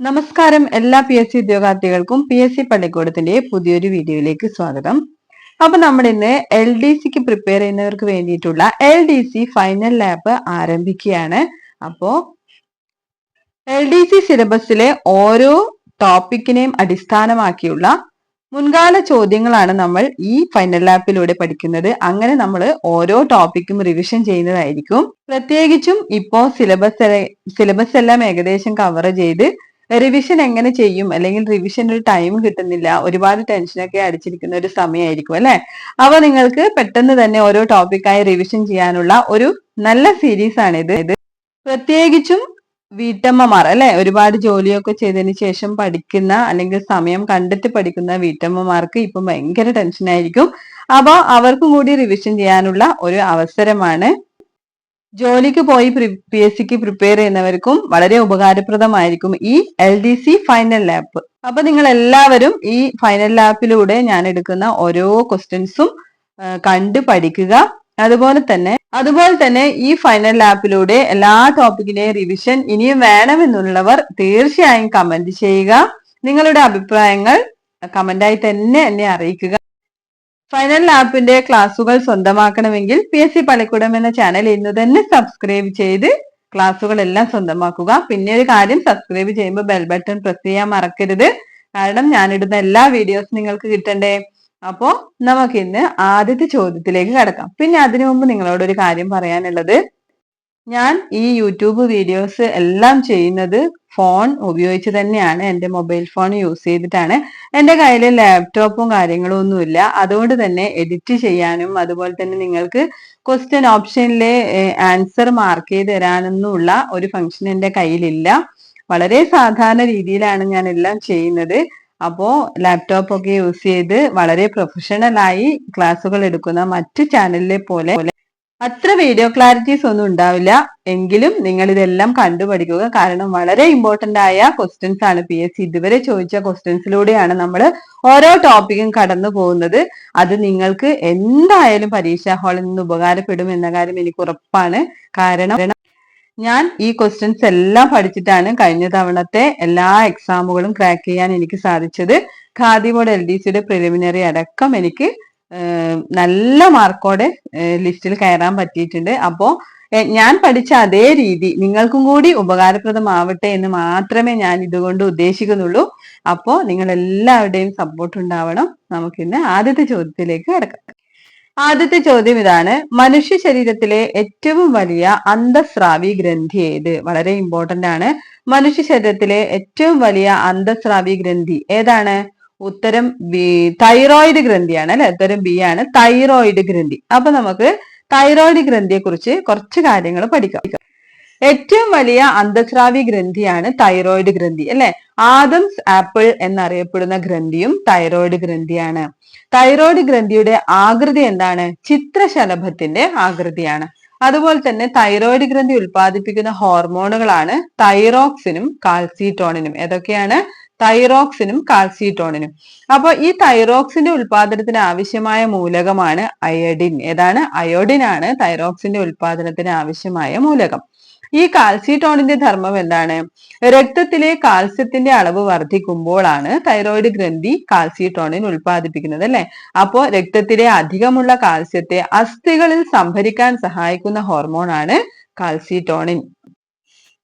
നമസ്കാരം എല്ലാ P S C ഉദ്യോഗാർത്ഥികൾക്കും പി എസ് സി പള്ളിക്കൂടത്തിന്റെ പുതിയൊരു വീഡിയോയിലേക്ക് സ്വാഗതം. അപ്പൊ നമ്മൾ ഇന്ന് എൽ ഡി സിക്ക് പ്രിപ്പയർ ചെയ്യുന്നവർക്ക് വേണ്ടിയിട്ടുള്ള L D C final lab ആരംഭിക്കുകയാണ്. അപ്പോ എൽ ഡി സി സിലബസിലെ ഓരോ ടോപ്പിക്കിനെയും അടിസ്ഥാനമാക്കിയുള്ള മുൻകാല ചോദ്യങ്ങളാണ് നമ്മൾ ഈ ഫൈനൽ ലാപ്പിലൂടെ പഠിക്കുന്നത്. അങ്ങനെ നമ്മൾ ഓരോ ടോപ്പിക്കും റിവിഷൻ ചെയ്യുന്നതായിരിക്കും. പ്രത്യേകിച്ചും ഇപ്പോ സിലബസ് സിലബസ് എല്ലാം ഏകദേശം കവർ ചെയ്ത് റിവിഷൻ എങ്ങനെ ചെയ്യും? അല്ലെങ്കിൽ റിവിഷൻ ഒരു ടൈം കിട്ടുന്നില്ല. ഒരുപാട് ടെൻഷനൊക്കെ അടിച്ചിരിക്കുന്ന ഒരു സമയമായിരിക്കും അല്ലെ? അപ്പൊ നിങ്ങൾക്ക് പെട്ടെന്ന് തന്നെ ഓരോ ടോപ്പിക്കായി റിവിഷൻ ചെയ്യാനുള്ള ഒരു നല്ല സീരീസ് ആണ് ഇത്. ഇത് പ്രത്യേകിച്ചും വീട്ടമ്മമാർ അല്ലെ? ഒരുപാട് ജോലിയൊക്കെ ചെയ്തതിന് ശേഷം പഠിക്കുന്ന അല്ലെങ്കിൽ സമയം കണ്ടെത്തി പഠിക്കുന്ന വീട്ടമ്മമാർക്ക് ഇപ്പം ഭയങ്കര ടെൻഷൻ ആയിരിക്കും. അപ്പൊ അവർക്കും കൂടി റിവിഷൻ ചെയ്യാനുള്ള ഒരു അവസരമാണ് ജോലിക്ക് പോയി പി എസ് സിക്ക് പ്രിപ്പയർ ചെയ്യുന്നവർക്കും വളരെ ഉപകാരപ്രദമായിരിക്കും ഈ L D C final lab അപ്പൊ നിങ്ങൾ എല്ലാവരും ഈ ഫൈനൽ ലാപ്പിലൂടെ ഞാൻ എടുക്കുന്ന ഓരോ ക്വസ്റ്റ്യൻസും കണ്ട് പഠിക്കുക. അതുപോലെ തന്നെ അതുപോലെ തന്നെ ഈ ഫൈനൽ ലാപ്പിലൂടെ എല്ലാ ടോപ്പിക്കിന്റെയും റിവിഷൻ ഇനിയും വേണമെന്നുള്ളവർ തീർച്ചയായും കമന്റ് ചെയ്യുക. നിങ്ങളുടെ അഭിപ്രായങ്ങൾ കമന്റായി തന്നെ എന്നെ അറിയിക്കുക. ഫൈനൽ ലാപ്പിന്റെ ക്ലാസുകൾ സ്വന്തമാക്കണമെങ്കിൽ പി എസ് സി പള്ളിക്കൂടം എന്ന ചാനൽ ഇന്ന് തന്നെ സബ്സ്ക്രൈബ് ചെയ്ത് ക്ലാസ്സുകളെല്ലാം സ്വന്തമാക്കുക. പിന്നെ ഒരു കാര്യം സബ്സ്ക്രൈബ് ചെയ്യുമ്പോൾ ബെൽ ബട്ടൺ പ്രസ് ചെയ്യാൻ മറക്കരുത്. കാരണം ഞാനിടുന്ന എല്ലാ വീഡിയോസും നിങ്ങൾക്ക് കിട്ടണ്ടേ? അപ്പോ നമുക്ക് ഇന്ന് ആദ്യത്തെ ചോദ്യത്തിലേക്ക് കടക്കാം. പിന്നെ അതിനു മുമ്പ് നിങ്ങളോട് ഒരു കാര്യം പറയാനുള്ളത്. ഞാൻ ഈ യൂട്യൂബ് വീഡിയോസ് എല്ലാം ചെയ്യുന്നത് ഫോൺ ഉപയോഗിച്ച് തന്നെയാണ്. എന്റെ മൊബൈൽ ഫോൺ യൂസ് ചെയ്തിട്ടാണ്. എന്റെ കയ്യിൽ ലാപ്ടോപ്പും കാര്യങ്ങളും ഒന്നുമില്ല. അതുകൊണ്ട് തന്നെ എഡിറ്റ് ചെയ്യാനും അതുപോലെ തന്നെ നിങ്ങൾക്ക് ക്വസ്റ്റ്യൻ ഓപ്ഷനിലെ ആൻസർ മാർക്ക് ചെയ്ത് തരാനൊന്നുമുള്ള ഒരു ഫംഗ്ഷൻ എന്റെ കയ്യിലില്ല. വളരെ സാധാരണ രീതിയിലാണ് ഞാൻ എല്ലാം ചെയ്യുന്നത്. അപ്പോൾ ലാപ്ടോപ്പ് ഒക്കെ യൂസ് ചെയ്ത് വളരെ പ്രൊഫഷണലായി ക്ലാസ്സുകൾ എടുക്കുന്ന മറ്റു ചാനലിലെ പോലെ അത്ര വീഡിയോ ക്ലാരിറ്റീസ് ഒന്നും ഉണ്ടാവില്ല. എങ്കിലും നിങ്ങൾ ഇതെല്ലാം കണ്ടുപഠിക്കുക. കാരണം വളരെ ഇമ്പോർട്ടന്റ് ആയ ക്വസ്റ്റ്യൻസ് ആണ് പി എസ് സി ഇതുവരെ ചോദിച്ച ക്വസ്റ്റ്യൻസിലൂടെയാണ് നമ്മൾ ഓരോ ടോപ്പിക്കും കടന്നു പോകുന്നത്. അത് നിങ്ങൾക്ക് എന്തായാലും പരീക്ഷാ ഹാളിൽ നിന്ന് ഉപകാരപ്പെടും എന്ന കാര്യം എനിക്ക് ഉറപ്പാണ്. കാരണം ഞാൻ ഈ ക്വസ്റ്റ്യൻസ് എല്ലാം പഠിച്ചിട്ടാണ് കഴിഞ്ഞ തവണത്തെ എല്ലാ എക്സാമുകളും ക്രാക്ക് ചെയ്യാൻ എനിക്ക് സാധിച്ചത്. ഖാദി ബോർഡ് എൽ ഡി സിയുടെ പ്രിലിമിനറി അടക്കം എനിക്ക് നല്ല മാർക്കോടെ ലിസ്റ്റിൽ കയറാൻ പറ്റിയിട്ടുണ്ട്. അപ്പോ ഞാൻ പഠിച്ച അതേ രീതി നിങ്ങൾക്കും കൂടി ഉപകാരപ്രദമാവട്ടെ എന്ന് മാത്രമേ ഞാൻ ഇതുകൊണ്ട് ഉദ്ദേശിക്കുന്നുള്ളൂ. അപ്പോ നിങ്ങൾ എല്ലാവരുടെയും സപ്പോർട്ട് ഉണ്ടാവണം. നമുക്കിന്ന് ആദ്യത്തെ ചോദ്യത്തിലേക്ക് കിടക്കാം. ആദ്യത്തെ ചോദ്യം ഇതാണ്. മനുഷ്യ ശരീരത്തിലെ ഏറ്റവും വലിയ അന്തസ്രാവി ഗ്രന്ഥി ഏത്? വളരെ ഇമ്പോർട്ടന്റ് ആണ്. മനുഷ്യ ശരീരത്തിലെ ഏറ്റവും വലിയ അന്തസ്രാവി ഗ്രന്ഥി ഏതാണ്? ഉത്തരം ബി തൈറോയിഡ് ഗ്രന്ഥിയാണ് അല്ലെ? ഉത്തരം ബി ആണ് തൈറോയിഡ് ഗ്രന്ഥി. അപ്പൊ നമുക്ക് തൈറോയിഡ് ഗ്രന്ഥിയെ കുറിച്ച് കുറച്ച് കാര്യങ്ങൾ പഠിക്കാം. ഏറ്റവും വലിയ അന്തസ്രാവി ഗ്രന്ഥിയാണ് തൈറോയിഡ് ഗ്രന്ഥി അല്ലെ? ആദംസ് ആപ്പിൾ എന്നറിയപ്പെടുന്ന ഗ്രന്ഥിയും തൈറോയിഡ് ഗ്രന്ഥിയാണ്. തൈറോയിഡ് ഗ്രന്ഥിയുടെ ആകൃതി എന്താണ്? ചിത്രശലഭത്തിന്റെ ആകൃതിയാണ്. അതുപോലെ തന്നെ തൈറോയിഡ് ഗ്രന്ഥി ഉൽപ്പാദിപ്പിക്കുന്ന ഹോർമോണുകളാണ് തൈറോക്സിനും കാൽസിറ്റോണിനും ഏതൊക്കെയാണ്? തൈറോക്സിനും കാൽസിറ്റോണിനും അപ്പോൾ ഈ തൈറോക്സിന്റെ ഉൽപാദനത്തിന് ആവശ്യമായ മൂലകമാണ് അയഡിൻ. ഏതാണ്? അയോഡിൻ ആണ് തൈറോക്സിന്റെ ഉൽപാദനത്തിന് ആവശ്യമായ മൂലകം. ഈ കാൽസിറ്റോണിന്റെ ധർമ്മം എന്താണ്? രക്തത്തിലെ കാൽസ്യത്തിന്റെ അളവ് വർദ്ധിക്കുമ്പോഴാണ് തൈറോയിഡ് ഗ്രന്ഥി കാൽസിറ്റോണിൻ ഉൽപ്പാദിപ്പിക്കുന്നത് അല്ലെ? അപ്പോ രക്തത്തിലെ അധികമുള്ള കാൽസ്യത്തെ അസ്ഥികളിൽ സംഭരിക്കാൻ സഹായിക്കുന്ന ഹോർമോണാണ് കാൽസിറ്റോണിൻ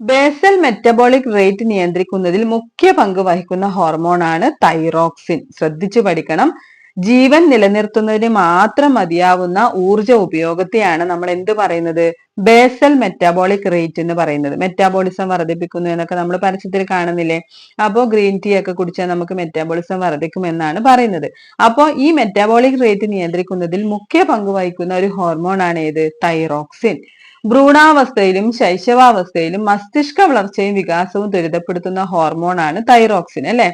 ബേസൽ മെറ്റബോളിക് റേറ്റ് നിയന്ത്രിക്കുന്നതിൽ മുഖ്യ പങ്ക് വഹിക്കുന്ന ഹോർമോണാണ് തൈറോക്സിൻ ശ്രദ്ധിച്ചു പഠിക്കണം. ജീവൻ നിലനിർത്തുന്നതിന് മാത്രം മതിയാവുന്ന ഊർജ ഉപയോഗത്തെയാണ് നമ്മൾ എന്ത് പറയുന്നത്? ബേസൽ മെറ്റാബോളിക് റേറ്റ് എന്ന് പറയുന്നത്. മെറ്റാബോളിസം വർദ്ധിപ്പിക്കുന്നു എന്നൊക്കെ നമ്മൾ പരസ്യത്തിൽ കാണുന്നില്ലേ? അപ്പോൾ ഗ്രീൻ ടീ ഒക്കെ കുടിച്ചാൽ നമുക്ക് മെറ്റാബോളിസം വർദ്ധിക്കും എന്നാണ് പറയുന്നത്. അപ്പോൾ ഈ മെറ്റാബോളിക് റേറ്റ് നിയന്ത്രിക്കുന്നതിൽ മുഖ്യ പങ്ക് വഹിക്കുന്ന ഒരു ഹോർമോൺ ആണ് ഏത്? തൈറോക്സിൻ ഭ്രൂണാവസ്ഥയിലും ശൈശവാവസ്ഥയിലും മസ്തിഷ്ക വളർച്ചയും വികാസവും ത്വരിതപ്പെടുത്തുന്ന ഹോർമോണാണ് തൈറോക്സിൻ അല്ലെ?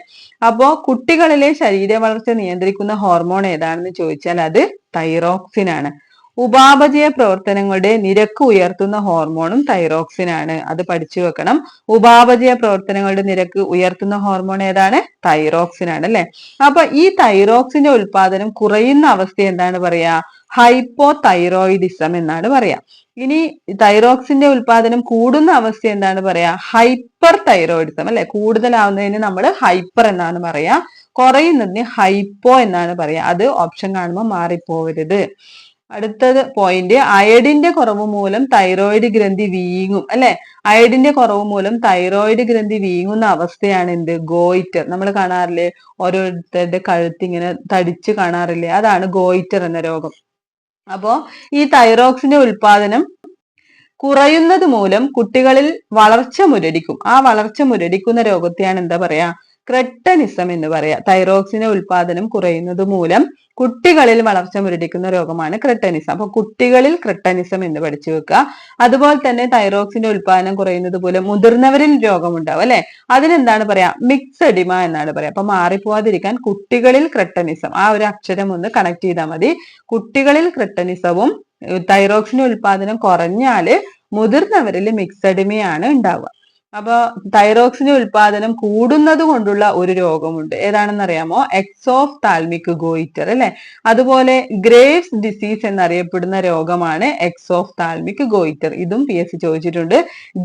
അപ്പോ കുട്ടികളിലെ ശരീര വളർച്ച നിയന്ത്രിക്കുന്ന ഹോർമോൺ ഏതാണെന്ന് ചോദിച്ചാൽ അത് തൈറോക്സിൻ ആണ്. ഉപാപചയ പ്രവർത്തനങ്ങളുടെ നിരക്ക് ഉയർത്തുന്ന ഹോർമോണും തൈറോക്സിൻ ആണ്. അത് പഠിച്ചു വെക്കണം. ഉപാപചയ പ്രവർത്തനങ്ങളുടെ നിരക്ക് ഉയർത്തുന്ന ഹോർമോൺ ഏതാണ്? തൈറോക്സിൻ ആണ് അല്ലെ? അപ്പൊ ഈ തൈറോക്സിന്റെ ഉൽപാദനം കുറയുന്ന അവസ്ഥ എന്താണ് പറയാ? ഹൈപ്പോ തൈറോയിഡിസം എന്നാണ് പറയാ. ഇനി തൈറോക്സിന്റെ ഉൽപാദനം കൂടുന്ന അവസ്ഥ എന്താണ് പറയാ? ഹൈപ്പർ തൈറോയിഡിസം അല്ലെ? കൂടുതലാവുന്നതിന് നമ്മൾ ഹൈപ്പർ എന്നാണ് പറയാ. കുറയുന്നതിന് ഹൈപ്പോ എന്നാണ് പറയാ. അത് ഓപ്ഷൻ കാണുമ്പോൾ മാറിപ്പോവരുത്. അടുത്തത് പോയിന്റ് അയഡിന്റെ കുറവ് മൂലം തൈറോയിഡ് ഗ്രന്ഥി വീങ്ങും അല്ലെ? അയഡിന്റെ കുറവ് മൂലം തൈറോയിഡ് ഗ്രന്ഥി വീങ്ങുന്ന അവസ്ഥയാണ് എന്ത്? ഗോയിറ്റർ നമ്മൾ കാണാറില്ലേ? ഓരോരുത്തരുടെ കഴുത്തിങ്ങനെ തടിച്ച് കാണാറില്ലേ? അതാണ് ഗോയിറ്റർ എന്ന രോഗം. അപ്പോ ഈ തൈറോക്സിന്റെ ഉൽപാദനം കുറയുന്നത് മൂലം കുട്ടികളിൽ വളർച്ച മുരടിക്കും. ആ വളർച്ച മുരടിക്കുന്ന രോഗത്തെയാണ് എന്താ പറയാ ക്രെട്ടനിസം എന്ന് പറയാം. തൈറോക്സിന്റെ ഉൽപാദനം കുറയുന്നത് മൂലം കുട്ടികളിൽ വളർച്ച മുരടിക്കുന്ന രോഗമാണ് ക്രെട്ടനിസം. അപ്പൊ കുട്ടികളിൽ ക്രെട്ടനിസം എന്ന് പഠിച്ചു വെക്കുക. അതുപോലെ തന്നെ തൈറോക്സിന്റെ ഉൽപാദനം കുറയുന്നത് മൂലം മുതിർന്നവരിൽ രോഗമുണ്ടാവും അല്ലെ? അതിനെന്താണ് പറയാ? മിക്സ് എഡിമ എന്നാണ് പറയാ. അപ്പൊ മാറിപ്പോവാതിരിക്കാൻ കുട്ടികളിൽ ക്രെട്ടനിസം. ആ ഒരു അക്ഷരം ഒന്ന് കണക്ട് ചെയ്താൽ മതി. കുട്ടികളിൽ ക്രെട്ടനിസവും തൈറോക്സിന്റെ ഉൽപാദനം കുറഞ്ഞാൽ മുതിർന്നവരിൽ മിക്സഡിമയാണ് ഉണ്ടാവുക. അപ്പൊ തൈറോക്സിന്റെ ഉൽപാദനം കൂടുന്നത് കൊണ്ടുള്ള ഒരു രോഗമുണ്ട്. ഏതാണെന്ന് അറിയാമോ എക്സോഫ് താൽമിക് ഗോയിറ്റർ അല്ലെ? അതുപോലെ ഗ്രേവ്സ് ഡിസീസ് എന്നറിയപ്പെടുന്ന രോഗമാണ് എക്സോഫ് താൽമിക് ഗോയിറ്റർ ഇതും പി എസ് ചോദിച്ചിട്ടുണ്ട്.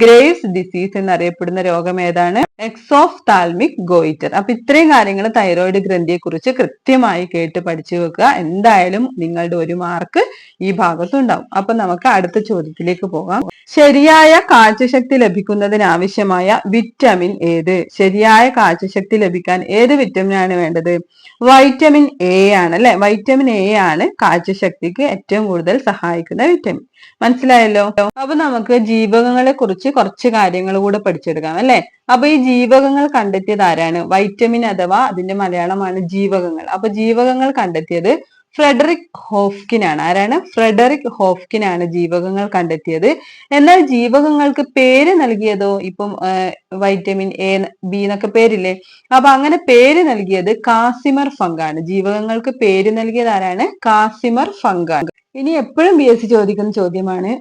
ഗ്രേവ്സ് ഡിസീസ് എന്നറിയപ്പെടുന്ന രോഗം ഏതാണ്? എക്സോഫ് താൽമിക് ഗോയിറ്റർ അപ്പൊ ഇത്രയും കാര്യങ്ങൾ തൈറോയിഡ് ഗ്രന്ഥിയെ കുറിച്ച് കൃത്യമായി കേട്ട് പഠിച്ചു വെക്കുക. എന്തായാലും നിങ്ങളുടെ ഒരു മാർക്ക് ഈ ഭാഗത്തുണ്ടാവും അപ്പൊ നമുക്ക് അടുത്ത ചോദ്യത്തിലേക്ക് പോകാം. ശരിയായ കാഴ്ചശക്തി ലഭിക്കുന്നതിന് ആവശ്യമായ വിറ്റമിൻ ഏത്? ശരിയായ കാഴ്ചശക്തി ലഭിക്കാൻ ഏത് വിറ്റമിനാണ് വേണ്ടത്? വൈറ്റമിൻ എ ആണ് അല്ലെ? വൈറ്റമിൻ എ ആണ് കാഴ്ചശക്തിക്ക് ഏറ്റവും കൂടുതൽ സഹായിക്കുന്ന വിറ്റമിൻ മനസ്സിലായല്ലോ? അപ്പൊ നമുക്ക് ജീവകങ്ങളെ കുറിച്ച് കുറച്ച് കാര്യങ്ങൾ കൂടെ പഠിച്ചെടുക്കാം അല്ലെ? അപ്പൊ ഈ ജീവകങ്ങൾ കണ്ടെത്തിയത് ആരാണ്? വൈറ്റമിൻ അഥവാ അതിന്റെ മലയാളമാണ് ജീവകങ്ങൾ. അപ്പൊ ജീവകങ്ങൾ കണ്ടെത്തിയത് ഫ്രെഡറിക് ഹോഫ്കിൻ ആണ് ആരാണ്? ഫ്രെഡറിക് ഹോഫ്കിൻ ആണ് ജീവകങ്ങൾ കണ്ടെത്തിയത്. എന്നാൽ ജീവകങ്ങൾക്ക് പേര് നൽകിയതോ ഇപ്പം വൈറ്റമിൻ എ ബി എന്നൊക്കെ പേരില്ലേ? അപ്പൊ അങ്ങനെ പേര് നൽകിയത് കാസിമർ ഫംഗാണ്. ജീവകങ്ങൾക്ക് പേര് നൽകിയത് ആരാണ്? കാസിമർ ആണ് ഇനി എപ്പോഴും ബി എസ് ചോദിക്കുന്ന ചോദ്യമാണ്.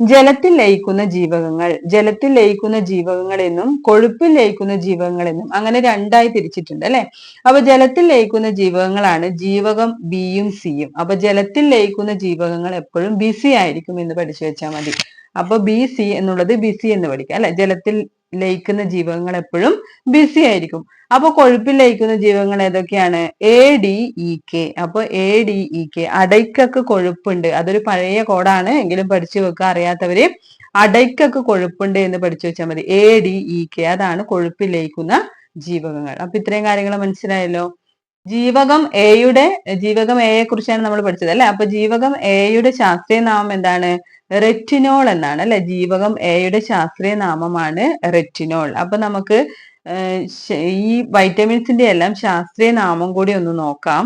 ജലത്തിൽ ലയിക്കുന്ന ജീവകങ്ങൾ ജലത്തിൽ ലയിക്കുന്ന ജീവകങ്ങൾ എന്നും കൊഴുപ്പിൽ ലയിക്കുന്ന ജീവകങ്ങൾ എന്നും അങ്ങനെ രണ്ടായി തിരിച്ചിട്ടുണ്ട് അല്ലെ? അപ്പൊ ജലത്തിൽ ലയിക്കുന്ന ജീവകങ്ങളാണ് ജീവകം ബിയും സിയും. അപ്പൊ ജലത്തിൽ ലയിക്കുന്ന ജീവകങ്ങൾ എപ്പോഴും ബി സി ആയിരിക്കും എന്ന് പഠിച്ചു വെച്ചാൽ മതി. അപ്പൊ ബി സി എന്നുള്ളത് ബി സി എന്ന് പഠിക്കാം അല്ലെ? ജലത്തിൽ ലയിക്കുന്ന ജീവകങ്ങൾ എപ്പോഴും ബിസി ആയിരിക്കും. അപ്പൊ കൊഴുപ്പിൽ ലയിക്കുന്ന ജീവകങ്ങൾ ഏതൊക്കെയാണ്? എ ഡി ഇ കെ അപ്പൊ എ ഡി ഇ കെ അടയ്ക്കൊക്കെ കൊഴുപ്പുണ്ട്. അതൊരു പഴയ കോഡാണ്. എങ്കിലും പഠിച്ചു വെക്കുക അറിയാത്തവര് അടയ്ക്കൊക്കെ കൊഴുപ്പുണ്ട് എന്ന് പഠിച്ചു വെച്ചാൽ മതി. എ ഡി ഇ കെ അതാണ് കൊഴുപ്പിൽ ലയിക്കുന്ന ജീവകങ്ങൾ. അപ്പൊ ഇത്രയും കാര്യങ്ങൾ മനസ്സിലായല്ലോ? ജീവകം എയുടെ ജീവകം എയെ കുറിച്ചാണ് നമ്മൾ പഠിച്ചത് അല്ലെ? അപ്പൊ ജീവകം എയുടെ ശാസ്ത്രീയ നാമം എന്താണ്? റെറ്റിനോൾ എന്നാണ് അല്ലെ? ജീവകം എയുടെ ശാസ്ത്രീയ നാമമാണ് റെറ്റിനോൾ അപ്പൊ നമുക്ക് ഈ വൈറ്റമിൻസിന്റെ എല്ലാം ശാസ്ത്രീയ നാമം കൂടി ഒന്ന് നോക്കാം.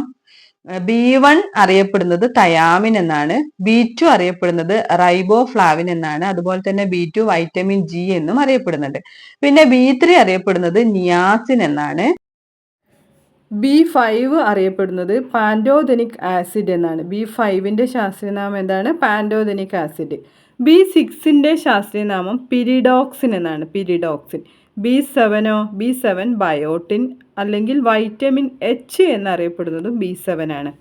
ബി വൺ അറിയപ്പെടുന്നത് തയാമിൻ എന്നാണ്. ബി ടു അറിയപ്പെടുന്നത് റൈബോ ഫ്ലാവിൻ എന്നാണ്. അതുപോലെ തന്നെ ബി ടു വൈറ്റമിൻ ജി എന്നും അറിയപ്പെടുന്നുണ്ട്. പിന്നെ ബി ത്രീ അറിയപ്പെടുന്നത് നിയാസിൻ എന്നാണ്. ബി ഫൈവ് അറിയപ്പെടുന്നത് പാൻഡോതെനിക് ആസിഡ് എന്നാണ്. ബി ഫൈവിന്റെ ശാസ്ത്രീയനാമം എന്താണ്? Pantothenic acid. ബി സിക്സിന്റെ ശാസ്ത്രീയനാമം പിരിഡോക്സിൻ എന്നാണ്. പിരിഡോക്സിൻ. ബി സെവനോ ബി സെവൻ ബയോട്ടിൻ അല്ലെങ്കിൽ വൈറ്റമിൻ എച്ച് എന്നറിയപ്പെടുന്നതും ബി സെവൻ ആണ്.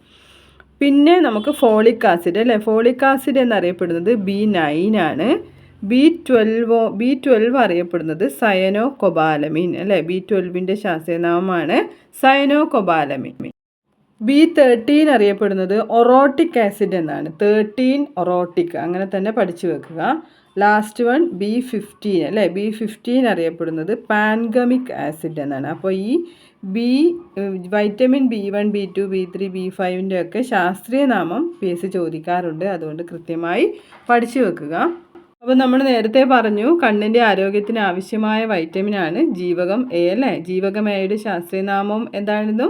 പിന്നെ നമുക്ക് ഫോളിക് ആസിഡ് അല്ലേ? ഫോളിക് ആസിഡ് എന്നറിയപ്പെടുന്നത് ബി നയൻ ആണ്. ബി ട്വൽവോ ബി ട്വൽവ് അറിയപ്പെടുന്നത് സയനോ കൊബാലമിൻ അല്ലേ? ബി ട്വൽവിന്റെ ശാസ്ത്രനാമമാണ് സയനോ കൊബാലമിൻ ബി തേർട്ടീൻ അറിയപ്പെടുന്നത് ഒറോട്ടിക് ആസിഡ് എന്നാണ്. തേർട്ടീൻ ഒറോട്ടിക് അങ്ങനെ തന്നെ പഠിച്ചു വെക്കുക. ലാസ്റ്റ് വൺ ബി ഫിഫ്റ്റീൻ അല്ലേ? ബി ഫിഫ്റ്റീൻ അറിയപ്പെടുന്നത് പാൻഗമിക് ആസിഡ് എന്നാണ്. അപ്പോൾ ഈ B vitamin B one B two B three B ഫൈവിന്റെ ഒക്കെ ശാസ്ത്രീയ നാമം പി എസ് ചോദിക്കാറുണ്ട്. അതുകൊണ്ട് കൃത്യമായി പഠിച്ചു വെക്കുക. അപ്പോൾ നമ്മൾ നേരത്തെ പറഞ്ഞു കണ്ണിന്റെ ആരോഗ്യത്തിന് ആവശ്യമായ വൈറ്റമിനാണ് ജീവകം എ അല്ലേ? ജീവകം എയുടെ ശാസ്ത്രീയ നാമം എന്തായിരുന്നു?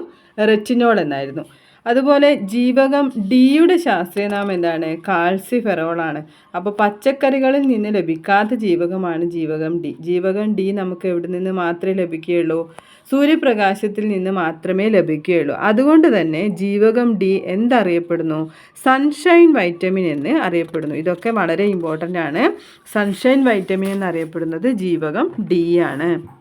റെറ്റിനോൾ എന്നായിരുന്നു. അതുപോലെ ജീവകം ഡിയുടെ ശാസ്ത്രീയനാമം എന്താണ്? കാൽസിഫെറോളാണ് അപ്പോൾ പച്ചക്കറികളിൽ നിന്ന് ലഭിക്കാത്ത ജീവകമാണ് ജീവകം ഡി ജീവകം ഡി നമുക്ക് എവിടെ നിന്ന് മാത്രമേ ലഭിക്കുകയുള്ളൂ? സൂര്യപ്രകാശത്തിൽ നിന്ന് മാത്രമേ ലഭിക്കുകയുള്ളൂ. അതുകൊണ്ട് തന്നെ ജീവകം ഡി എന്തറിയപ്പെടുന്നു? സൺഷൈൻ വൈറ്റമിൻ എന്ന് അറിയപ്പെടുന്നു. ഇതൊക്കെ വളരെ ഇമ്പോർട്ടന്റ് ആണ്. സൺഷൈൻ വൈറ്റമിൻ എന്നറിയപ്പെടുന്നത് ജീവകം ഡി ആണ്.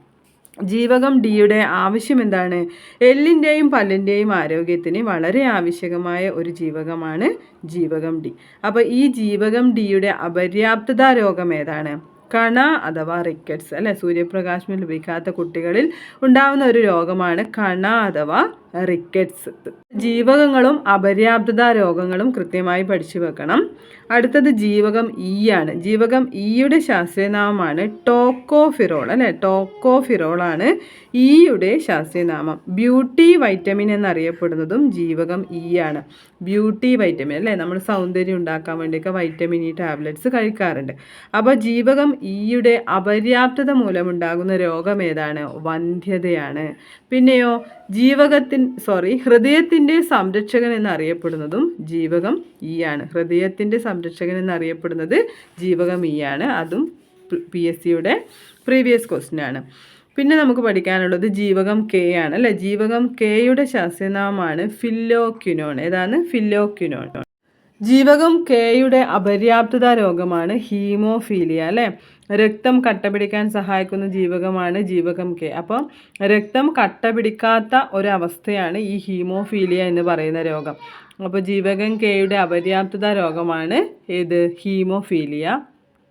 ജീവകം ഡിയുടെ ആവശ്യം എന്താണ്? എല്ലിന്റെയും പല്ലിന്റെയും ആരോഗ്യത്തിന് വളരെ ആവശ്യകമായ ഒരു ജീവകമാണ് ജീവകം ഡി. അപ്പോൾ ഈ ജീവകം ഡിയുടെ അപര്യാപ്തത രോഗം ഏതാണ്? കണ അഥവാ റിക്കറ്റ്സ് അല്ലെ? സൂര്യപ്രകാശം ലഭിക്കാത്ത കുട്ടികളിൽ ഉണ്ടാകുന്ന ഒരു രോഗമാണ് കണ അഥവാ റിക്കറ്റ്സ് ജീവകങ്ങളും അപര്യാപ്തത രോഗങ്ങളും കൃത്യമായി പഠിച്ചു വെക്കണം. അടുത്തത് ജീവകം ഇ ആണ്. ജീവകം ഇയുടെ ശാസ്ത്രീയനാമമാണ് ടോക്കോഫിറോൾ അല്ലേ? ടോക്കോഫിറോൾ ആണ് ഇയുടെ ശാസ്ത്രീയനാമം. ബ്യൂട്ടി വൈറ്റമിൻ എന്നറിയപ്പെടുന്നതും ജീവകം ഇ ആണ്. ബ്യൂട്ടി വൈറ്റമിൻ അല്ലേ? നമ്മൾ സൗന്ദര്യം ഉണ്ടാക്കാൻ വേണ്ടിയൊക്കെ വൈറ്റമിൻ ഇ ടാബ്ലറ്റ്സ് കഴിക്കാറുണ്ട്. അപ്പോൾ ജീവകം ഇയുടെ അപര്യാപ്തത മൂലമുണ്ടാകുന്ന രോഗം ഏതാണ്? വന്ധ്യതയാണ്. പിന്നെയോ ജീവകത്തിൻ സോറി ഹൃദയത്തിന്റെ സംരക്ഷകൻ എന്നറിയപ്പെടുന്നതും ജീവകം ഇ ആണ്. ഹൃദയത്തിന്റെ സംരക്ഷകൻ എന്നറിയപ്പെടുന്നത് ജീവകം ഇ ആണ്. അതും പി എസ് സിയുടെ പ്രീവിയസ് ക്വസ്റ്റ്യൻ ആണ്. പിന്നെ നമുക്ക് പഠിക്കാനുള്ളത് ജീവകം കെ ആണ്. അല്ലേ? ജീവകം കെയുടെ ശാസ്ത്രനാമമാണ് ഫില്ലോക്യുനോൺ ഏതാണ്? ഫില്ലോക്യുനോൺ ജീവകം കെയുടെ അപര്യാപ്തത രോഗമാണ് ഹീമോഫീലിയ. അല്ലേ? രക്തം കട്ട പിടിക്കാൻ സഹായിക്കുന്ന ജീവകമാണ് ജീവകം കെ അപ്പോൾ രക്തം കട്ട പിടിക്കാത്ത ഒരവസ്ഥയാണ് ഈ ഹീമോഫീലിയ എന്ന് പറയുന്ന രോഗം. അപ്പോൾ ജീവകം കെയുടെ അപര്യാപ്തത രോഗമാണ് ഏത്? ഹീമോഫീലിയ.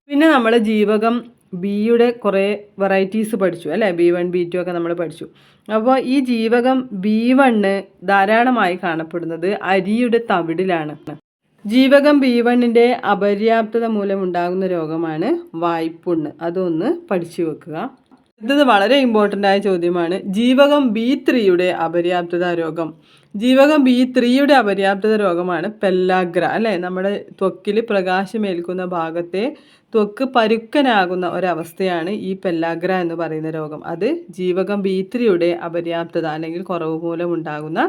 പിന്നെ നമ്മൾ ജീവകം ബിയുടെ കുറേ വെറൈറ്റീസ് പഠിച്ചു അല്ലേ? ബി വൺ ബി ടു ഒക്കെ നമ്മൾ പഠിച്ചു. അപ്പോൾ ഈ ജീവകം ബി വണ്ണ് ധാരാളമായി കാണപ്പെടുന്നത് അരിയുടെ തവിടിലാണ്. ജീവകം ബി വണ്ണിന്റെ അപര്യാപ്തത മൂലമുണ്ടാകുന്ന രോഗമാണ് വായ്പുണ്ണ്. അതൊന്ന് പഠിച്ചു വെക്കുക. അടുത്തത് വളരെ ഇമ്പോർട്ടന്റ് ആയ ചോദ്യമാണ് ജീവകം ബി ത്രീയുടെ അപര്യാപ്തത രോഗം. ജീവകം ബി ത്രീയുടെ അപര്യാപ്തത രോഗമാണ് പെല്ലാഗ്ര. അല്ലേ? നമ്മുടെ ത്വക്കിൽ പ്രകാശമേൽക്കുന്ന ഭാഗത്തെ ത്വക്ക് പരുക്കനാകുന്ന ഒരവസ്ഥയാണ് ഈ പെല്ലാഗ്ര എന്ന് പറയുന്ന രോഗം. അത് ജീവകം ബി ത്രീയുടെ അപര്യാപ്തത അല്ലെങ്കിൽ കുറവ് മൂലം ഉണ്ടാകുന്ന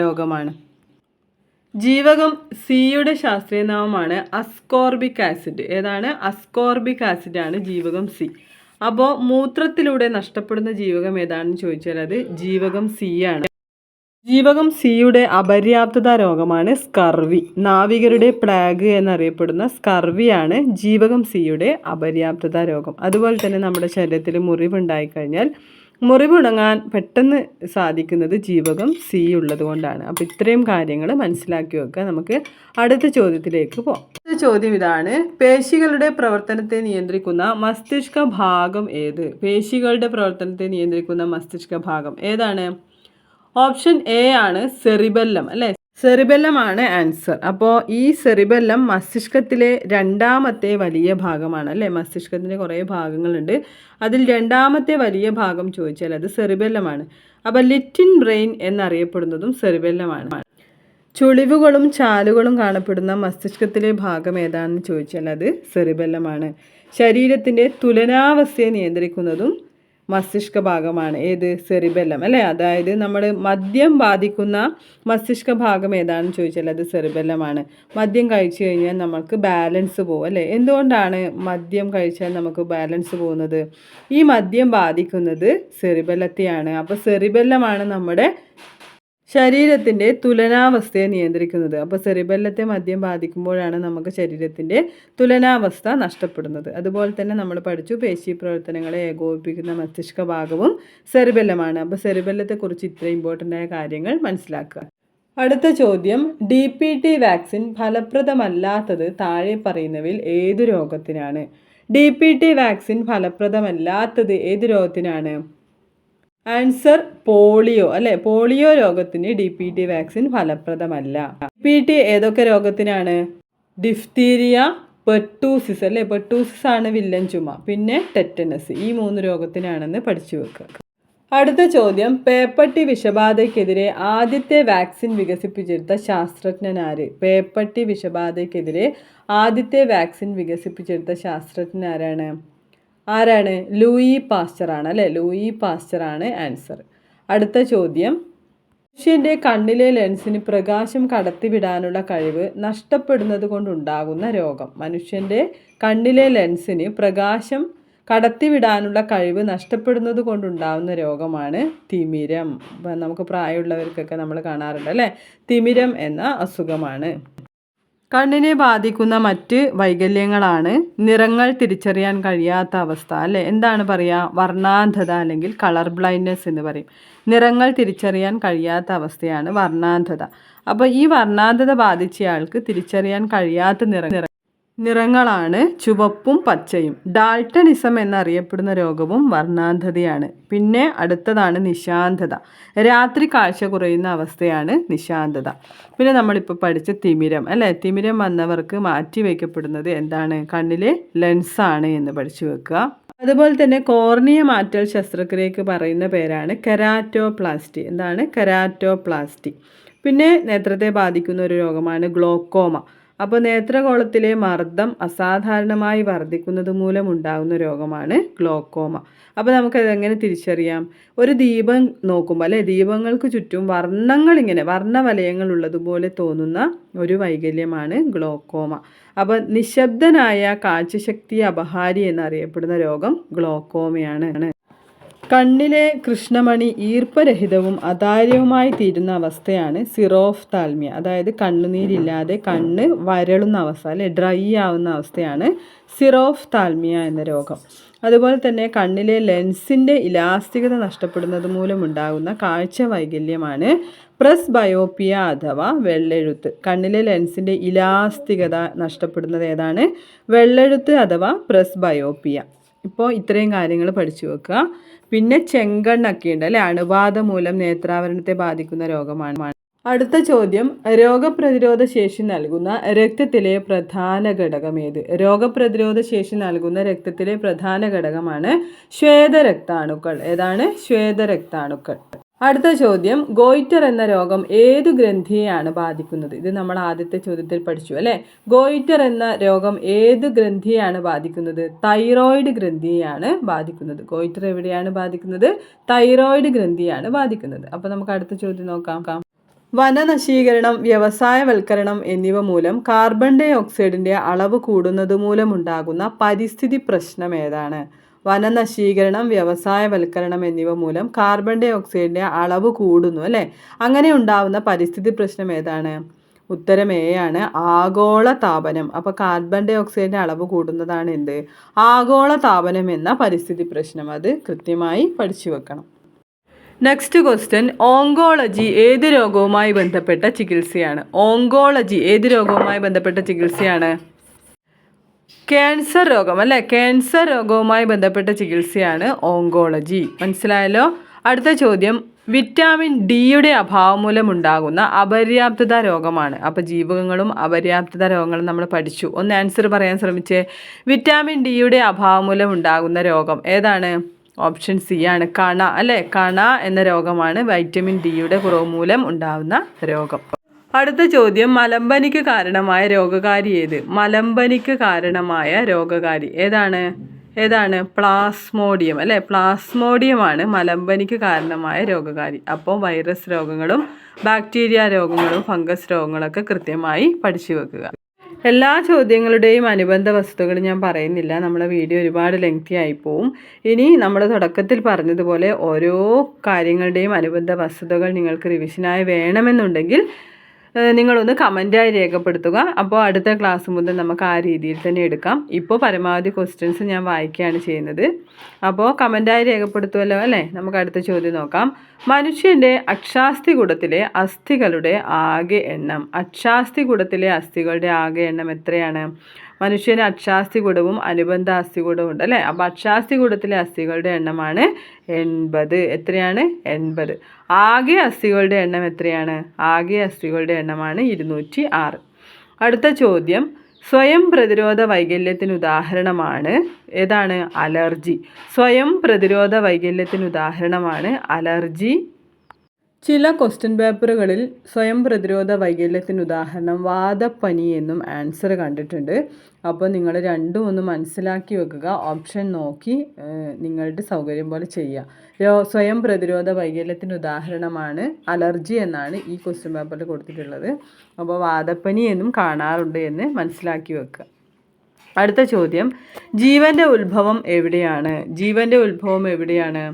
രോഗമാണ്. ജീവകം സിയുടെ ശാസ്ത്രീയ നാമമാണ് അസ്കോർബിക് ആസിഡ് ഏതാണ്? അസ്കോർബിക് ആസിഡ് ആണ് ജീവകം സി അപ്പോൾ മൂത്രത്തിലൂടെ നഷ്ടപ്പെടുന്ന ജീവകം ഏതാണെന്ന് ചോദിച്ചാൽ അത് ജീവകം സി ആണ്. ജീവകം സിയുടെ അപര്യാപ്തത രോഗമാണ് സ്കർവി. നാവികരുടെ പ്ലാഗ് എന്നറിയപ്പെടുന്ന സ്കർവിയാണ് ജീവകം സിയുടെ അപര്യാപ്തത രോഗം. അതുപോലെ തന്നെ നമ്മുടെ ശരീരത്തിൽ മുറിവുണ്ടായിക്കഴിഞ്ഞാൽ മുറിവുണങ്ങാൻ പെട്ടെന്ന് സാധിക്കുന്നത് ജീവകം സി ഉള്ളത് കൊണ്ടാണ്. അപ്പോൾ ഇത്രയും കാര്യങ്ങൾ മനസ്സിലാക്കി വെക്കുക. നമുക്ക് അടുത്ത ചോദ്യത്തിലേക്ക് പോകാം അടുത്ത ചോദ്യം ഇതാണ്. പേശികളുടെ പ്രവർത്തനത്തെ നിയന്ത്രിക്കുന്ന മസ്തിഷ്ക ഭാഗം ഏത്? പേശികളുടെ പ്രവർത്തനത്തെ നിയന്ത്രിക്കുന്ന മസ്തിഷ്ക ഭാഗം ഏതാണ്? ഓപ്ഷൻ എ ആണ് സെറിബെല്ലം അല്ലേ? സെറിബെല്ലം ആണ് ആൻസർ. അപ്പോൾ ഈ സെറിബെല്ലം മസ്തിഷ്കത്തിലെ രണ്ടാമത്തെ വലിയ ഭാഗമാണ് അല്ലേ? മസ്തിഷ്കത്തിന്റെ കുറേ ഭാഗങ്ങളുണ്ട്. അതിൽ രണ്ടാമത്തെ വലിയ ഭാഗം ചോദിച്ചാൽ അത് സെറിബെല്ലമാണ്. അപ്പോൾ ലിറ്റിൻ ബ്രെയിൻ എന്നറിയപ്പെടുന്നതും സെറിബെല്ലമാണ്. ചുളിവുകളും ചാലുകളും കാണപ്പെടുന്ന മസ്തിഷ്കത്തിലെ ഭാഗം ഏതാണെന്ന് ചോദിച്ചാൽ അത് സെറിബെല്ലമാണ്. ശരീരത്തിന്റെ തുലനാവസ്ഥയെ നിയന്ത്രിക്കുന്നതും മസ്തിഷ്ക ഭാഗമാണ്. ഏത്? സെറിബെല്ലം. അല്ലേ? അതായത് നമ്മൾ മദ്യം ബാധിക്കുന്ന മസ്തിഷ്ക ഭാഗം ഏതാണെന്ന് ചോദിച്ചാൽ അത് സെറിബെല്ലമാണ്. മദ്യം കഴിച്ചു കഴിഞ്ഞാൽ നമുക്ക് ബാലൻസ് പോകും അല്ലേ? എന്തുകൊണ്ടാണ് മദ്യം കഴിച്ചാൽ നമുക്ക് ബാലൻസ് പോകുന്നത്? ഈ മദ്യം ബാധിക്കുന്നത് സെറിബെല്ലത്തെയാണ്. അപ്പോൾ സെറിബെല്ലമാണ് നമ്മുടെ ശരീരത്തിന്റെ തുലനാവസ്ഥയെ നിയന്ത്രിക്കുന്നത്. അപ്പോൾ സെറിബല്ലത്തെ മദ്യം ബാധിക്കുമ്പോഴാണ് നമുക്ക് ശരീരത്തിന്റെ തുലനാവസ്ഥ നഷ്ടപ്പെടുന്നത്. അതുപോലെ തന്നെ നമ്മൾ പഠിച്ചു പേശി പ്രവർത്തനങ്ങളെ ഏകോപിപ്പിക്കുന്ന മസ്തിഷ്ക ഭാഗവും സെറിബെല്ലമാണ്. അപ്പോൾ സെറിബല്ലത്തെക്കുറിച്ച് ഇത്ര ഇമ്പോർട്ടന്റ് ആയ കാര്യങ്ങൾ മനസ്സിലാക്കുക. അടുത്ത ചോദ്യം ഡി പി ടി വാക്സിൻ ഫലപ്രദമല്ലാത്തത് താഴെ പറയുന്നവയിൽ ഏത് രോഗത്തിനാണ്? ഡി പി ടി വാക്സിൻ ഫലപ്രദമല്ലാത്തത് ഏത് രോഗത്തിനാണ്? ആൻസർ പോളിയോ അല്ലെ? പോളിയോ രോഗത്തിന് ഡി പി ടി വാക്സിൻ ഫലപ്രദമല്ല. ഡി പി ടി ഏതൊക്കെ രോഗത്തിനാണ്? ഡിഫ്തീരിയ പെട്ടൂസിസ് അല്ലെ? പെട്ടൂസിസ് ആണ് വില്ലൻ ചുമ പിന്നെ ടെറ്റനസ്. ഈ മൂന്ന് രോഗത്തിനാണെന്ന് പഠിച്ചു വെക്കുക. അടുത്ത ചോദ്യം പേപ്പട്ടി വിഷബാധയ്ക്കെതിരെ ആദ്യത്തെ വാക്സിൻ വികസിപ്പിച്ചെടുത്ത ശാസ്ത്രജ്ഞനാര് പേപ്പട്ടി വിഷബാധയ്ക്കെതിരെ ആദ്യത്തെ വാക്സിൻ വികസിപ്പിച്ചെടുത്ത ശാസ്ത്രജ്ഞൻ ആരാണ്? ലൂയി പാസ്റ്റർ ആണ് അല്ലേ? ലൂയി പാസ്റ്റർ ആണ് ആൻസർ. അടുത്ത ചോദ്യം. മനുഷ്യന്റെ കണ്ണിലെ ലെൻസിന് പ്രകാശം കടത്തിവിടാനുള്ള കഴിവ് നഷ്ടപ്പെടുന്നത് കൊണ്ടുണ്ടാകുന്ന രോഗം. മനുഷ്യന്റെ കണ്ണിലെ ലെൻസിന് പ്രകാശം കടത്തിവിടാനുള്ള കഴിവ് നഷ്ടപ്പെടുന്നത് കൊണ്ടുണ്ടാകുന്ന രോഗമാണ് തിമിരം. നമുക്ക് പ്രായമുള്ളവർക്കൊക്കെ നമ്മൾ കാണാറുണ്ട് അല്ലേ? തിമിരം എന്ന അസുഖമാണ്. കണ്ണിനെ ബാധിക്കുന്ന മറ്റ് വൈകല്യങ്ങളാണ്. നിറങ്ങൾ തിരിച്ചറിയാൻ കഴിയാത്ത അവസ്ഥ അല്ലെ? എന്താണ് പറയുക വർണാന്ധത അല്ലെങ്കിൽ കളർ ബ്ലൈൻഡ്നെസ് എന്ന് പറയും. നിറങ്ങൾ തിരിച്ചറിയാൻ കഴിയാത്ത അവസ്ഥയാണ് വർണാന്ധത. അപ്പോൾ ഈ വർണാന്ധത ബാധിച്ചയാൾക്ക് തിരിച്ചറിയാൻ കഴിയാത്ത നിറ നിറങ്ങളാണ് ചുവപ്പും പച്ചയും. ഡാൾട്ടണിസം എന്നറിയപ്പെടുന്ന രോഗവും വർണാന്ധതയാണ്. പിന്നെ അടുത്തതാണ് നിശാന്തത രാത്രി കാഴ്ച കുറയുന്ന അവസ്ഥയാണ് നിശാന്തത പിന്നെ നമ്മളിപ്പോൾ പഠിച്ച തിമിരം അല്ലേ? തിമിരം വന്നവർക്ക് മാറ്റി വയ്ക്കപ്പെടുന്നത് എന്താണ്? കണ്ണിലെ ലെൻസാണ് എന്ന് പഠിച്ചു വെക്കുക. അതുപോലെ തന്നെ കോർണിയ മാറ്റൽ ശസ്ത്രക്രിയക്ക് പറയുന്ന പേരാണ് കെരാറ്റോപ്ലാസ്റ്റി. എന്താണ്? കെരാറ്റോപ്ലാസ്റ്റി. പിന്നെ നേത്രത്തെ ബാധിക്കുന്ന ഒരു രോഗമാണ് ഗ്ലോക്കോമ. അപ്പോൾ നേത്രഗോളത്തിലെ മർദ്ദം അസാധാരണമായി വർദ്ധിക്കുന്നത് മൂലം ഉണ്ടാകുന്ന രോഗമാണ് ഗ്ലോക്കോമ. അപ്പോൾ നമുക്കത് എങ്ങനെ തിരിച്ചറിയാം? ഒരു ദീപം നോക്കുമ്പോൾ അല്ലെ? ദീപങ്ങൾക്ക് ചുറ്റും വർണങ്ങൾ ഇങ്ങനെ വർണവലയങ്ങൾ ഉള്ളതുപോലെ തോന്നുന്ന ഒരു വൈകല്യമാണ് ഗ്ലോക്കോമ. അപ്പോൾ നിശബ്ദനായ കാഴ്ചശക്തി അപഹാരി എന്നറിയപ്പെടുന്ന രോഗം ഗ്ലോക്കോമയാണ്. കണ്ണിലെ കൃഷ്ണമണി ഈർപ്പരഹിതവും അതാര്യവുമായി തീരുന്ന അവസ്ഥയാണ് സിറോഫ് താൽമിയ അതായത് കണ്ണുനീരില്ലാതെ കണ്ണ് വരളുന്ന അവസ്ഥ അല്ലെ ഡ്രൈ ആവുന്ന അവസ്ഥയാണ് സിറോഫ് താൽമിയ എന്ന രോഗം. അതുപോലെ തന്നെ കണ്ണിലെ ലെൻസിന്റെ ഇലാസ്തികത നഷ്ടപ്പെടുന്നത് മൂലമുണ്ടാകുന്ന കാഴ്ച വൈകല്യമാണ് പ്രസ് ബയോപ്പിയ അഥവാ വെള്ളെഴുത്ത്. കണ്ണിലെ ലെൻസിന്റെ ഇലാസ്തികത നഷ്ടപ്പെടുന്നത് ഏതാണ്? വെള്ളെഴുത്ത് അഥവാ പ്രസ് ബയോപ്പിയ ഇപ്പോൾ ഇത്രയും കാര്യങ്ങൾ പഠിച്ചു വെക്കുക. പിന്നെ ചെങ്കണ്ണൊക്കെ ഉണ്ട് അല്ലെ? അണുബാധ മൂലം നേത്രാവരണത്തെ ബാധിക്കുന്ന രോഗമാണ്. അടുത്ത ചോദ്യം രോഗപ്രതിരോധ ശേഷി നൽകുന്ന രക്തത്തിലെ പ്രധാന ഘടകം ഏത്? രോഗപ്രതിരോധ ശേഷി നൽകുന്ന രക്തത്തിലെ പ്രധാന ഘടകമാണ് ശ്വേതരക്താണുക്കൾ. ഏതാണ്? ശ്വേതരക്താണുക്കൾ. അടുത്ത ചോദ്യം ഗോയിറ്റർ എന്ന രോഗം ഏതു ഗ്രന്ഥിയെയാണ് ബാധിക്കുന്നത്? ഇത് നമ്മൾ ആദ്യത്തെ ചോദ്യത്തിൽ പഠിച്ചു അല്ലേ? ഗോയിറ്റർ എന്ന രോഗം ഏത് ഗ്രന്ഥിയെയാണ് ബാധിക്കുന്നത്? തൈറോയിഡ് ഗ്രന്ഥിയെയാണ് ബാധിക്കുന്നത്. ഗോയിറ്റർ എവിടെയാണ് ബാധിക്കുന്നത്? തൈറോയിഡ് ഗ്രന്ഥിയാണ് ബാധിക്കുന്നത്. അപ്പോൾ നമുക്ക് അടുത്ത ചോദ്യം നോക്കാം. വനനശീകരണം വ്യവസായവൽക്കരണം എന്നിവ മൂലം കാർബൺ ഡൈ ഓക്സൈഡിന്റെ അളവ് കൂടുന്നത് മൂലമുണ്ടാകുന്ന പരിസ്ഥിതി പ്രശ്നം ഏതാണ്? വനനശീകരണം വ്യവസായവൽക്കരണം എന്നിവ മൂലം കാർബൺ ഡൈ ഓക്സൈഡിന്റെ അളവ് കൂടുന്നു അല്ലേ? അങ്ങനെ ഉണ്ടാവുന്ന പരിസ്ഥിതി പ്രശ്നം ഏതാണ്? ഉത്തരം എ ആണ് ആഗോള താപനം. അപ്പോൾ കാർബൺ ഡൈ ഓക്സൈഡിന്റെ അളവ് കൂടുന്നതാണ് എന്ത്? ആഗോള താപനം എന്ന പരിസ്ഥിതി പ്രശ്നം. അത് കൃത്യമായി പഠിച്ചു വെക്കണം. നെക്സ്റ്റ് ക്വസ്റ്റ്യൻ ഓങ്കോളജി ഏത് രോഗവുമായി ബന്ധപ്പെട്ട ചികിത്സയാണ്? ഓങ്കോളജി ഏത് രോഗവുമായി ബന്ധപ്പെട്ട ചികിത്സയാണ്? ക്യാൻസർ രോഗം അല്ലേ? ക്യാൻസർ രോഗവുമായി ബന്ധപ്പെട്ട ചികിത്സയാണ് ഓങ്കോളജി. മനസ്സിലായല്ലോ? അടുത്ത ചോദ്യം. വിറ്റാമിൻ ഡിയുടെ അഭാവം മൂലമുണ്ടാകുന്ന അപര്യാപ്തത രോഗമാണ്. അപ്പോൾ ജീവകങ്ങളും അപര്യാപ്തത രോഗങ്ങളും നമ്മൾ പഠിച്ചു. ഒന്ന് ആൻസർ പറയാൻ ശ്രമിച്ചേ. വിറ്റാമിൻ ഡിയുടെ അഭാവം മൂലം ഉണ്ടാകുന്ന രോഗം ഏതാണ്? ഓപ്ഷൻ സി ആണ്. കണ അല്ലേ? കണ എന്ന രോഗമാണ്. വൈറ്റമിൻ ഡിയുടെ കുറവ് മൂലം ഉണ്ടാകുന്ന രോഗം. അടുത്ത ചോദ്യം മലമ്പനിക്ക് കാരണമായ രോഗകാരി ഏത്? മലമ്പനിക്ക് കാരണമായ രോഗകാരി ഏതാണ്? ഏതാണ്? പ്ലാസ്മോഡിയം അല്ലേ? പ്ലാസ്മോഡിയമാണ് മലമ്പനിക്ക് കാരണമായ രോഗകാരി. അപ്പോൾ വൈറസ് രോഗങ്ങളും ബാക്ടീരിയ രോഗങ്ങളും ഫംഗസ് രോഗങ്ങളൊക്കെ കൃത്യമായി പഠിച്ചു വെക്കുക. എല്ലാ ചോദ്യങ്ങളുടെയും അനുബന്ധ വസ്തുക്കൾ ഞാൻ പറയുന്നില്ല. നമ്മളെ വീഡിയോ ഒരുപാട് ലെങ്തി ആയി പോവും. ഇനി നമ്മൾ തുടക്കത്തിൽ പറഞ്ഞതുപോലെ ഓരോ കാര്യങ്ങളുടെയും അനുബന്ധ വസ്തുതകൾ നിങ്ങൾക്ക് റിവിഷനായി വേണമെന്നുണ്ടെങ്കിൽ നിങ്ങളൊന്ന് കമന്റായി രേഖപ്പെടുത്തുക. അപ്പോൾ അടുത്ത ക്ലാസ് മുതൽ നമുക്ക് ആ രീതിയിൽ തന്നെ എടുക്കാം. ഇപ്പോൾ പരമാവധി ക്വസ്റ്റ്യൻസ് ഞാൻ വായിക്കുകയാണ് ചെയ്യുന്നത്. അപ്പോൾ കമന്റായി രേഖപ്പെടുത്തുമല്ലോ അല്ലേ? നമുക്ക് അടുത്ത ചോദ്യം നോക്കാം. മനുഷ്യന്റെ അക്ഷാസ്തികൂടത്തിലെ അസ്ഥികളുടെ ആകെ എണ്ണം. അക്ഷാസ്തികൂടത്തിലെ അസ്ഥികളുടെ ആകെ എണ്ണം എത്രയാണ്? മനുഷ്യന് അക്ഷാസ്തികൂടവും അനുബന്ധ അസ്ഥികൂടവും ഉണ്ട് അല്ലേ? അപ്പോൾ അക്ഷാസ്തികൂടത്തിലെ അസ്ഥികളുടെ എണ്ണമാണ് എൺപത്. എത്രയാണ്? എൺപത്. ആകെ അസ്ഥികളുടെ എണ്ണം എത്രയാണ്? ആകെ അസ്ഥികളുടെ എണ്ണമാണ് ഇരുന്നൂറ്റി ആറ് അടുത്ത ചോദ്യം. സ്വയം പ്രതിരോധ വൈകല്യത്തിന് ഉദാഹരണമാണ് ഏതാണ്? അലർജി. സ്വയം പ്രതിരോധ വൈകല്യത്തിന് ഉദാഹരണമാണ് അലർജി. ചില ക്വസ്റ്റ്യൻ പേപ്പറുകളിൽ സ്വയം പ്രതിരോധ വൈകല്യത്തിന് ഉദാഹരണം വാദപ്പനി എന്നും ആൻസർ കണ്ടിട്ടുണ്ട്. അപ്പോൾ നിങ്ങൾ രണ്ടും ഒന്ന് മനസ്സിലാക്കി വെക്കുക. ഓപ്ഷൻ നോക്കി നിങ്ങളുടെ സൗകര്യം പോലെ ചെയ്യുക. സ്വയം പ്രതിരോധ വൈകല്യത്തിന് ഉദാഹരണമാണ് അലർജി എന്നാണ് ഈ ക്വസ്റ്റ്യൻ പേപ്പറിൽ കൊടുത്തിട്ടുള്ളത്. അപ്പോൾ വാദപ്പനി എന്നും കാണാറുണ്ട് എന്ന് മനസ്സിലാക്കി വെക്കുക. അടുത്ത ചോദ്യം. ജീവന്റെ ഉത്ഭവം എവിടെയാണ്? ജീവന്റെ ഉത്ഭവം എവിടെയാണ്?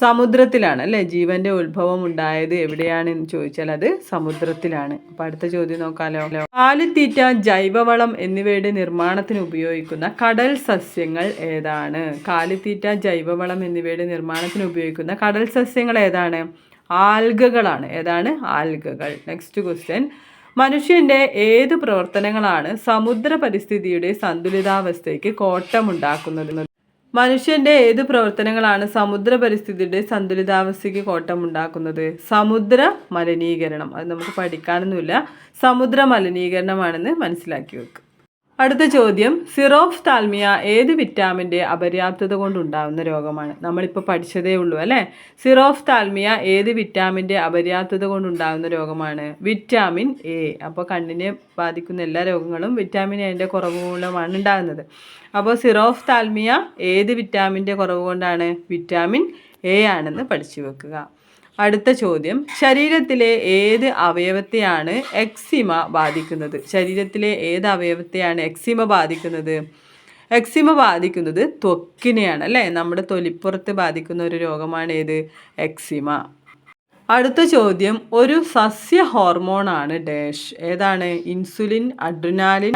സമുദ്രത്തിലാണ് അല്ലേ ജീവന്റെ ഉത്ഭവം ഉണ്ടായത് എവിടെയാണ് എന്ന് ചോദിച്ചാൽ അത് സമുദ്രത്തിലാണ്. അപ്പൊ അടുത്ത ചോദ്യം നോക്കാലോ. കാലിത്തീറ്റ ജൈവവളം എന്നിവയുടെ നിർമ്മാണത്തിന് ഉപയോഗിക്കുന്ന കടൽ സസ്യങ്ങൾ ഏതാണ്? കാലിത്തീറ്റ ജൈവവളം എന്നിവയുടെ നിർമ്മാണത്തിന് ഉപയോഗിക്കുന്ന കടൽ സസ്യങ്ങൾ ഏതാണ്? ആൽഗകളാണ്. ഏതാണ്? ആൽഗകൾ. നെക്സ്റ്റ് ക്വസ്റ്റ്യൻ മനുഷ്യന്റെ ഏത് പ്രവർത്തനങ്ങളാണ് സമുദ്ര പരിസ്ഥിതിയുടെ സന്തുലിതാവസ്ഥയ്ക്ക് കോട്ടമുണ്ടാക്കുന്നത്? മനുഷ്യന്റെ ഏത് പ്രവർത്തനങ്ങളാണ് സമുദ്ര പരിസ്ഥിതിയുടെ സന്തുലിതാവസ്ഥയ്ക്ക് കോട്ടമുണ്ടാക്കുന്നത്? സമുദ്ര മലിനീകരണം. അത് നമുക്ക് പഠിക്കാനൊന്നുമില്ല. സമുദ്ര മലിനീകരണമാണെന്ന് മനസ്സിലാക്കി വെക്കുക അടുത്ത ചോദ്യം സിറോഫ് താൽമിയ ഏത് വിറ്റാമിന്റെ അപര്യാപ്തത കൊണ്ടുണ്ടാകുന്ന രോഗമാണ്? നമ്മളിപ്പോൾ പഠിച്ചതേ ഉള്ളൂ അല്ലേ? സിറോഫ് താൽമിയ ഏത് വിറ്റാമിന്റെ അപര്യാപ്തത കൊണ്ടുണ്ടാകുന്ന രോഗമാണ്? Vitamin A. അപ്പോൾ കണ്ണിനെ ബാധിക്കുന്ന എല്ലാ രോഗങ്ങളും വിറ്റാമിൻ എന്റെ കുറവ് മൂലമാണ് ഉണ്ടാകുന്നത്. അപ്പോൾ സിറോഫ് താൽമിയ ഏത് വിറ്റാമിന്റെ കുറവ് കൊണ്ടാണ്? വിറ്റാമിൻ എ ആണെന്ന് പഠിച്ചു വെക്കുക. അടുത്ത ചോദ്യം. ശരീരത്തിലെ ഏത് അവയവത്തെയാണ് എക്സിമ ബാധിക്കുന്നത്? ശരീരത്തിലെ ഏത് അവയവത്തെയാണ് എക്സിമ ബാധിക്കുന്നത്? എക്സിമ ബാധിക്കുന്നത് ത്വക്കിനെയാണ് അല്ലേ? നമ്മുടെ തൊലിപ്പുറത്ത് ബാധിക്കുന്ന ഒരു രോഗമാണ് ഏത്? എക്സിമ. അടുത്ത ചോദ്യം. ഒരു സസ്യ ഹോർമോണാണ് ഡാഷ്. ഏതാണ്? ഇൻസുലിൻ അഡ്രിനാലിൻ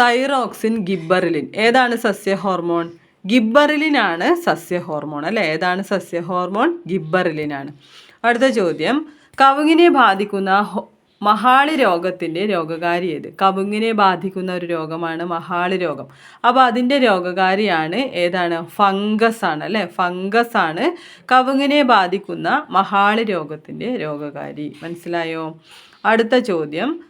തൈറോക്സിൻ ഗിബറിലിൻ ഏതാണ് സസ്യ ഹോർമോൺ? ഗിബ്ബറിലിനാണ് സസ്യ ഹോർമോൺ അല്ലേ? ഏതാണ് സസ്യ ഹോർമോൺ ഗിബ്ബറിലിനാണ്. അടുത്ത ചോദ്യം. കവുങ്ങിനെ ബാധിക്കുന്ന മഹാളി രോഗത്തിന്റെ രോഗകാരി ഏത്? കവുങ്ങിനെ ബാധിക്കുന്ന ഒരു രോഗമാണ് മഹാളി രോഗം. അപ്പോൾ അതിന്റെ രോഗകാരിയാണ് ഏതാണ്? ഫംഗസ് ആണ് അല്ലേ? ഫംഗസ് ആണ് കവുങ്ങിനെ ബാധിക്കുന്ന മഹാളി രോഗത്തിന്റെ രോഗകാരി. മനസ്സിലായോ? അടുത്ത ചോദ്യം.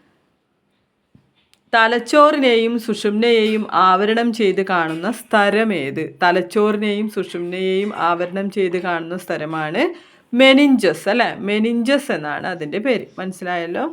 തലച്ചോറിനെയും സുഷുമ്നയെയും ആവരണം ചെയ്ത് കാണുന്ന സ്ഥലം ഏത് തലച്ചോറിനെയും സുഷുമ്നയെയും ആവരണം ചെയ്ത് കാണുന്ന സ്ഥലമാണ് മെനിഞ്ചസ് അല്ലെ? മെനിഞ്ചസ് എന്നാണ് അതിന്റെ പേര്. മനസ്സിലായല്ലോ?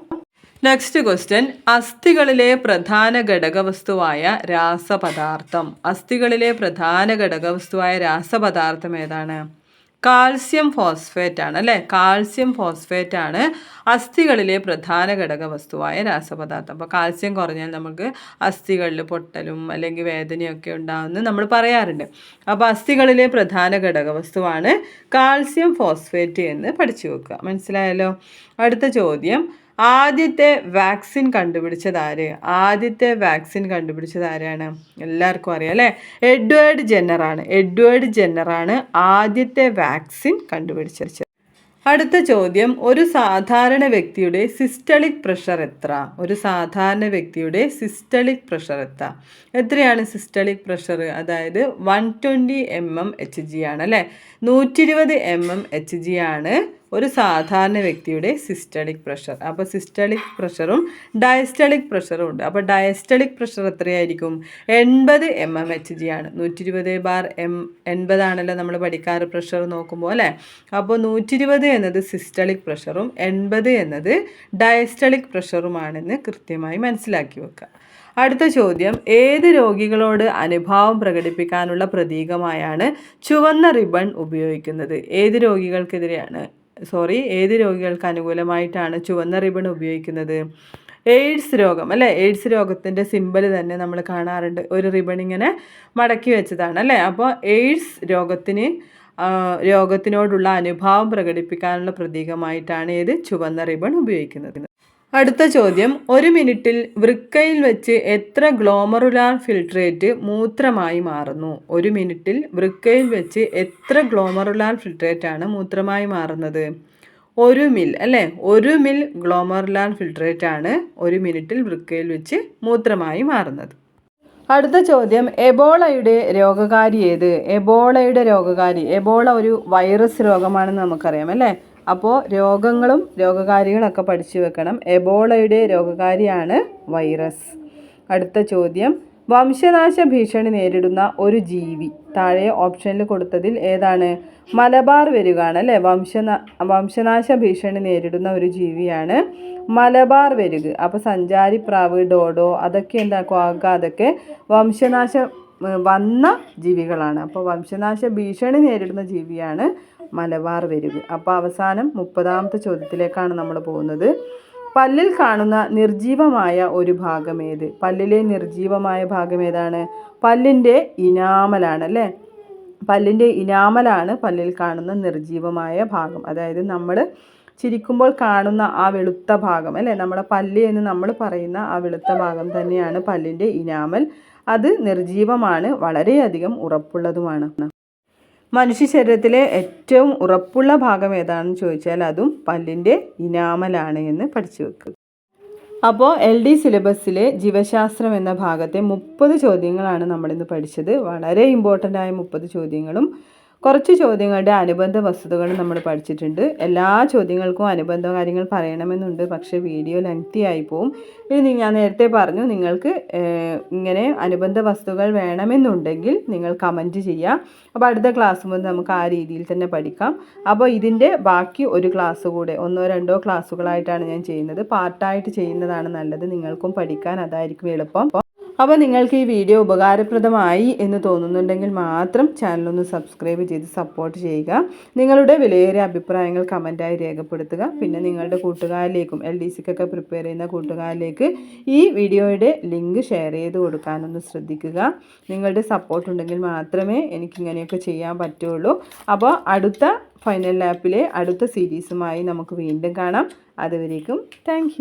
നെക്സ്റ്റ് ക്വസ്റ്റ്യൻ അസ്ഥികളിലെ പ്രധാന ഘടകവസ്തുവായ രാസപദാർത്ഥം. അസ്ഥികളിലെ പ്രധാന ഘടകവസ്തുവായ രാസപദാർത്ഥം ഏതാണ്? കാൽസ്യം ഫോസ്ഫേറ്റ് ആണ് അല്ലേ? കാൽസ്യം ഫോസ്ഫേറ്റ് ആണ് അസ്ഥികളിലെ പ്രധാന ഘടക വസ്തുവായ രാസപദാർത്ഥം. അപ്പോൾ കാൽസ്യം കുറഞ്ഞാൽ നമുക്ക് അസ്ഥികളിൽ പൊട്ടലും അല്ലെങ്കിൽ വേദനയൊക്കെ ഉണ്ടാകുമെന്ന് നമ്മൾ പറയാറുണ്ട്. അപ്പോൾ അസ്ഥികളിലെ പ്രധാന ഘടക വസ്തുവാണ് കാൽസ്യം ഫോസ്ഫേറ്റ് എന്ന് പഠിച്ചു വെക്കുക. മനസ്സിലായല്ലോ? അടുത്ത ചോദ്യം. ആദ്യത്തെ വാക്സിൻ കണ്ടുപിടിച്ചത് ആര്? ആദ്യത്തെ വാക്സിൻ കണ്ടുപിടിച്ചത് ആരാണ്? എല്ലാവർക്കും അറിയാം അല്ലേ? എഡ്വേർഡ് ജെന്നറാണ് എഡ്വേർഡ് ജെന്നറാണ് ആദ്യത്തെ വാക്സിൻ കണ്ടുപിടിച്ചത്. അടുത്ത ചോദ്യം ഒരു സാധാരണ വ്യക്തിയുടെ സിസ്റ്റളിക് പ്രഷർ എത്ര? ഒരു സാധാരണ വ്യക്തിയുടെ സിസ്റ്റളിക് പ്രഷർ എത്ര? എത്രയാണ് സിസ്റ്റളിക് പ്രഷർ? അതായത് one twenty M M H G ആണ് അല്ലേ? നൂറ്റി ഇരുപത് എം എം എച്ച് ജി ആണ് ഒരു സാധാരണ വ്യക്തിയുടെ സിസ്റ്റളിക് പ്രഷർ അപ്പോൾ സിസ്റ്റളിക് പ്രഷറും ഡയസ്റ്റളിക് പ്രഷറും ഉണ്ട്. അപ്പോൾ ഡയസ്റ്റളിക് പ്രഷർ എത്രയായിരിക്കും? എൺപത് എം എം എച്ച് ജി ആണ്. നൂറ്റി ഇരുപത് ബാർ എം എൺപതാണല്ലോ നമ്മൾ പഠിക്കാറ് പ്രഷർ നോക്കുമ്പോൾ അല്ലേ? അപ്പോൾ നൂറ്റി ഇരുപത് എന്നത് സിസ്റ്റളിക് പ്രഷറും എൺപത് എന്നത് ഡയസ്റ്റളിക് പ്രഷറുമാണെന്ന് കൃത്യമായി മനസ്സിലാക്കി വെക്കുക അടുത്ത ചോദ്യം ഏത് രോഗികളോട് അനുഭാവം പ്രകടിപ്പിക്കാനുള്ള പ്രതീകമായാണ് ചുവന്ന റിബൺ ഉപയോഗിക്കുന്നത്? ഏത് രോഗികൾക്കെതിരെയാണ്? സോറി ഏത് രോഗികൾക്ക് അനുകൂലമായിട്ടാണ് ചുവന്ന റിബൺ ഉപയോഗിക്കുന്നത്? എയ്ഡ്സ് രോഗം അല്ലേ? എയ്ഡ്സ് രോഗത്തിന്റെ സിമ്പൽ തന്നെ നമ്മൾ കാണാറുണ്ട്. ഒരു റിബൺ ഇങ്ങനെ മടക്കി വെച്ചതാണ് അല്ലേ? അപ്പോൾ എയ്ഡ്സ് രോഗത്തിന് രോഗത്തിനോടുള്ള അനുഭാവം പ്രകടിപ്പിക്കാനുള്ള പ്രതീകമായിട്ടാണ് ഏത് ചുവന്ന റിബൺ ഉപയോഗിക്കുന്നത്. അടുത്ത ചോദ്യം. ഒരു മിനിറ്റിൽ വൃക്കയിൽ വെച്ച് എത്ര ഗ്ലോമറുലാർ ഫിൽട്രേറ്റ് മൂത്രമായി മാറുന്നു? ഒരു മിനിറ്റിൽ വൃക്കയിൽ വെച്ച് എത്ര ഗ്ലോമറുലാർ ഫിൽട്രേറ്റ് ആണ് മൂത്രമായി മാറുന്നത്? ഒരു മിൽ അല്ലേ? ഒരു മിൽ ഗ്ലോമറുലാർ ഫിൽട്രേറ്റ് ആണ് ഒരു മിനിറ്റിൽ വൃക്കയിൽ വെച്ച് മൂത്രമായി മാറുന്നത്. അടുത്ത ചോദ്യം. എബോളയുടെ രോഗകാരി ഏത്? എബോളയുടെ രോഗകാരി. എബോള ഒരു വൈറസ് രോഗമാണെന്ന് നമുക്കറിയാം അല്ലേ? അപ്പോൾ രോഗങ്ങളും രോഗകാരികളൊക്കെ പഠിച്ചു വെക്കണം. എബോളയുടെ രോഗകാരിയാണ് വൈറസ്. അടുത്ത ചോദ്യം. വംശനാശ ഭീഷണി നേരിടുന്ന ഒരു ജീവി. താഴെ ഓപ്ഷനിൽ കൊടുത്തതിൽ ഏതാണ്? മലബാർ വരികയാണ് അല്ലേ? വംശനാ വംശനാശ ഭീഷണി നേരിടുന്ന ഒരു ജീവിയാണ് മലബാർ വരുക. അപ്പോൾ സഞ്ചാരി പ്രാവ് ഡോഡോ അതൊക്കെ എന്താ? ക്വാക്ക അതൊക്കെ വംശനാശ വന്ന ജീവികളാണ്. അപ്പോൾ വംശനാശ ഭീഷണി നേരിടുന്ന ജീവിയാണ് മലബാർ വരുവ് അപ്പോൾ അവസാനം മുപ്പതാമത്തെ ചോദ്യത്തിലേക്കാണ് നമ്മൾ പോകുന്നത്. പല്ലിൽ കാണുന്ന നിർജീവമായ ഒരു ഭാഗം ഏത്? പല്ലിലെ നിർജീവമായ ഭാഗം ഏതാണ്? പല്ലിന്റെ ഇനാമലാണ് അല്ലേ? പല്ലിന്റെ ഇനാമലാണ് പല്ലിൽ കാണുന്ന നിർജീവമായ ഭാഗം. അതായത് നമ്മൾ ചിരിക്കുമ്പോൾ കാണുന്ന ആ വെളുത്ത ഭാഗം അല്ലേ? നമ്മുടെ പല്ല് എന്ന് നമ്മൾ പറയുന്ന ആ വെളുത്ത ഭാഗം തന്നെയാണ് പല്ലിന്റെ ഇനാമൽ. അത് നിർജീവമാണ് വളരെയധികം ഉറപ്പുള്ളതുമാണ്. മനുഷ്യ ശരീരത്തിലെ ഏറ്റവും ഉറപ്പുള്ള ഭാഗം ഏതാണെന്ന് ചോദിച്ചാൽ അതും പല്ലിന്റെ ഇനാമലാണ് എന്ന് പഠിച്ചു വെക്കുക അപ്പോൾ എൽ ഡി സിലബസിലെ ജീവശാസ്ത്രം എന്ന ഭാഗത്തെ മുപ്പത് ചോദ്യങ്ങളാണ് നമ്മളിന്ന് പഠിച്ചത്. വളരെ ഇമ്പോർട്ടന്റ് ആയ മുപ്പത് ചോദ്യങ്ങളും കുറച്ച് ചോദ്യങ്ങളുടെ അനുബന്ധ വസ്തുതകൾ നമ്മൾ പഠിച്ചിട്ടുണ്ട്. എല്ലാ ചോദ്യങ്ങൾക്കും അനുബന്ധ കാര്യങ്ങൾ പറയണമെന്നുണ്ട്. പക്ഷേ വീഡിയോ ലെങ്തി ആയി പോവും. ഇനി ഞാൻ നേരത്തെ പറഞ്ഞു നിങ്ങൾക്ക് ഇങ്ങനെ അനുബന്ധ വസ്തുക്കൾ വേണമെന്നുണ്ടെങ്കിൽ നിങ്ങൾ കമന്റ് ചെയ്യുക. അപ്പോൾ അടുത്ത ക്ലാസ് മുതൽ നമുക്ക് ആ രീതിയിൽ തന്നെ പഠിക്കാം. അപ്പോൾ ഇതിന്റെ ബാക്കി ഒരു ക്ലാസ് കൂടെ ഒന്നോ രണ്ടോ ക്ലാസ്സുകളായിട്ടാണ് ഞാൻ ചെയ്യുന്നത്. പാർട്ടായിട്ട് ചെയ്യുന്നതാണ് നല്ലത്. നിങ്ങൾക്കും പഠിക്കാൻ അതായിരിക്കും എളുപ്പം. അപ്പോൾ നിങ്ങൾക്ക് ഈ വീഡിയോ ഉപകാരപ്രദമായി എന്ന് തോന്നുന്നുണ്ടെങ്കിൽ മാത്രം ചാനലൊന്ന് സബ്സ്ക്രൈബ് ചെയ്ത് സപ്പോർട്ട് ചെയ്യുക. നിങ്ങളുടെ വിലയേറിയ അഭിപ്രായങ്ങൾ കമന്റായി രേഖപ്പെടുത്തുക. പിന്നെ നിങ്ങളുടെ കൂട്ടുകാരിലേക്കും എൽ ഡി സിക്കൊക്കെ പ്രിപ്പയർ ചെയ്യുന്ന കൂട്ടുകാരിലേക്ക് ഈ വീഡിയോയുടെ ലിങ്ക് ഷെയർ ചെയ്ത് കൊടുക്കാനൊന്ന് ശ്രദ്ധിക്കുക. നിങ്ങളുടെ സപ്പോർട്ട് ഉണ്ടെങ്കിൽ മാത്രമേ എനിക്കിങ്ങനെയൊക്കെ ചെയ്യാൻ പറ്റുള്ളൂ. അപ്പോൾ അടുത്ത ഫൈനൽ ലാപ്പിലെ അടുത്ത സീരീസുമായി നമുക്ക് വീണ്ടും കാണാം. അതുവരേക്കും താങ്ക്